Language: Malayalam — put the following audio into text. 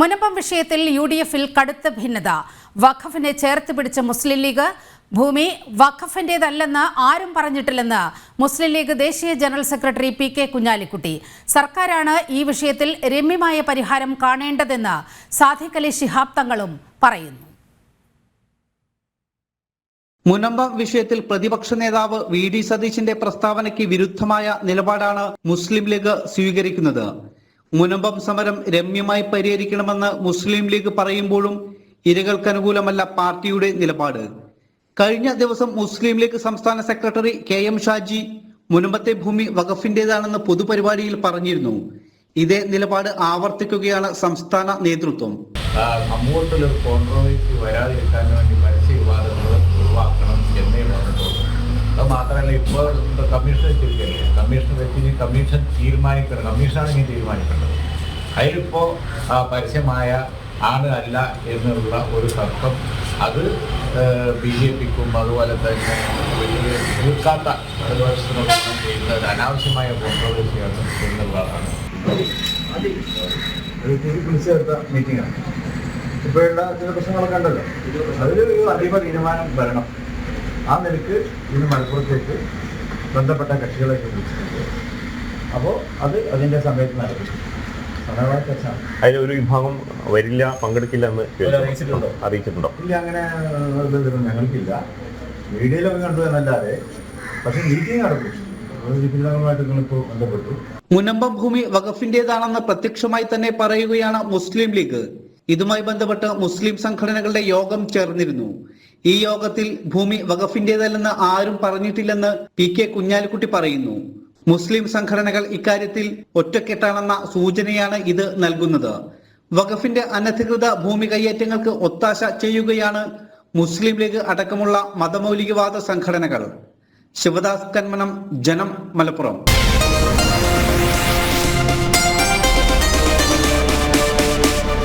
മുനമ്പം വിഷയത്തിൽ യു ഡി എഫിൽ കടുത്ത ഭിന്നത. വഖഫിനെ ചേർത്ത് പിടിച്ച മുസ്ലിം ലീഗ് ഭൂമി വഖഫിന്റേതല്ലെന്ന് ആരും പറഞ്ഞിട്ടില്ലെന്ന് മുസ്ലിം ലീഗ് ദേശീയ general secretary P K Kunhalikutty. സർക്കാരാണ് ഈ വിഷയത്തിൽ രമ്യമായ പരിഹാരം കാണേണ്ടതെന്ന് സാധിക് അലി ശിഹാബ് തങ്ങളും പറയുന്നു. മുനമ്പ വിഷയത്തിൽ പ്രതിപക്ഷ നേതാവ് വി ഡി സതീശിന്റെ പ്രസ്താവനയ്ക്ക് വിരുദ്ധമായ നിലപാടാണ് മുസ്ലിം ലീഗ് സ്വീകരിക്കുന്നത്. മുനമ്പം സമരം രമ്യമായി പരിഹരിക്കണമെന്ന് മുസ്ലിം ലീഗ് പറയുമ്പോഴും ഇരകൾക്ക് അനുകൂലമല്ല പാർട്ടിയുടെ നിലപാട്. കഴിഞ്ഞ ദിവസം മുസ്ലിം ലീഗ് സംസ്ഥാന സെക്രട്ടറി കെ എം ഷാജി മുനമ്പത്തെ ഭൂമി വഖഫിന്റേതാണെന്ന് പൊതുപരിപാടിയിൽ പറഞ്ഞിരുന്നു. ഇതേ നിലപാട് ആവർത്തിക്കുകയാണ് സംസ്ഥാന നേതൃത്വം. കോൺട്രവേഴ്സി വരാതിരിക്കാൻ വേണ്ടി പരസ്യ വിവാദങ്ങൾ ഒഴിവാക്കണം എന്നേ പറഞ്ഞിട്ടുള്ളൂ. അത് മാത്രമല്ല ഇപ്പോൾ കമ്മീഷൻ വെച്ചിരിക്കല്ലേ കമ്മീഷൻ തീരുമാനിക്കണം. കമ്മീഷനാണ് ഇനി തീരുമാനിക്കേണ്ടത്. അതിലിപ്പോൾ പരസ്യമായ ആണ് അല്ല എന്നുള്ള ഒരു തർക്കം അത് ബി ജെ പിക്കും അതുപോലെ തന്നെ വലിയ തീർക്കാത്ത ഇടതുപക്ഷത്തിനൊപ്പം ചെയ്യുന്നത് അനാവശ്യമായ കോൺട്രവേഴ്സിയാണ് എന്നുള്ളതാണ്. ഒരു തിരി വിളിച്ചു ചേർത്ത മീറ്റിംഗാണ് ഇപ്പോഴുള്ള ചില പ്രശ്നങ്ങളൊക്കെ ഉണ്ടല്ലോ. അതിലൊരു അന്തിമ തീരുമാനം വരണം. ആ നിലയ്ക്ക് ഇന്ന് മലപ്പുറത്തേക്ക് ബന്ധപ്പെട്ട കക്ഷികളെയൊക്കെ വിളിച്ചിട്ടുണ്ട്. അപ്പോൾ അത് അതിന്റെ സമയത്ത് നടക്കും അതിൽ ഒരു വിഭാഗം വരില്ല പങ്കെടുക്കില്ല എന്ന്. അറിയിച്ചിട്ടുണ്ടോ? അറിയിച്ചിട്ടുണ്ടോ? ഇല്ല അങ്ങനെ ഞങ്ങൾക്കില്ല. മീഡിയയിലൊക്കെ കണ്ടു എന്നല്ലാതെ പക്ഷെ മീറ്റിംഗ് നടക്കും നിങ്ങളിപ്പോൾ ബന്ധപ്പെട്ടു. മുനമ്പം ഭൂമി വഖഫിന്റേതാണെന്ന് പ്രത്യക്ഷമായി തന്നെ പറയുകയാണ് മുസ്ലിം ലീഗ്. ഇതുമായി ബന്ധപ്പെട്ട് മുസ്ലിം സംഘടനകളുടെ യോഗം ചേർന്നിരുന്നു. ഈ യോഗത്തിൽ ഭൂമി വഖഫിന്റേതല്ലെന്ന് ആരും പറഞ്ഞിട്ടില്ലെന്ന് പി കെ കുഞ്ഞാലിക്കുട്ടി പറയുന്നു. മുസ്ലിം സംഘടനകൾ ഇക്കാര്യത്തിൽ ഒറ്റക്കെട്ടാണെന്ന സൂചനയാണ് ഇത് നൽകുന്നത്. വഖഫിന്റെ അനധികൃത ഭൂമി കയ്യേറ്റങ്ങൾക്ക് ഒത്താശ ചെയ്യുകയാണ് മുസ്ലിം ലീഗ് അടക്കമുള്ള മതമൗലികവാദ സംഘടനകൾ. ശിവദാസ് കന്മനം ജനം മലപ്പുറം.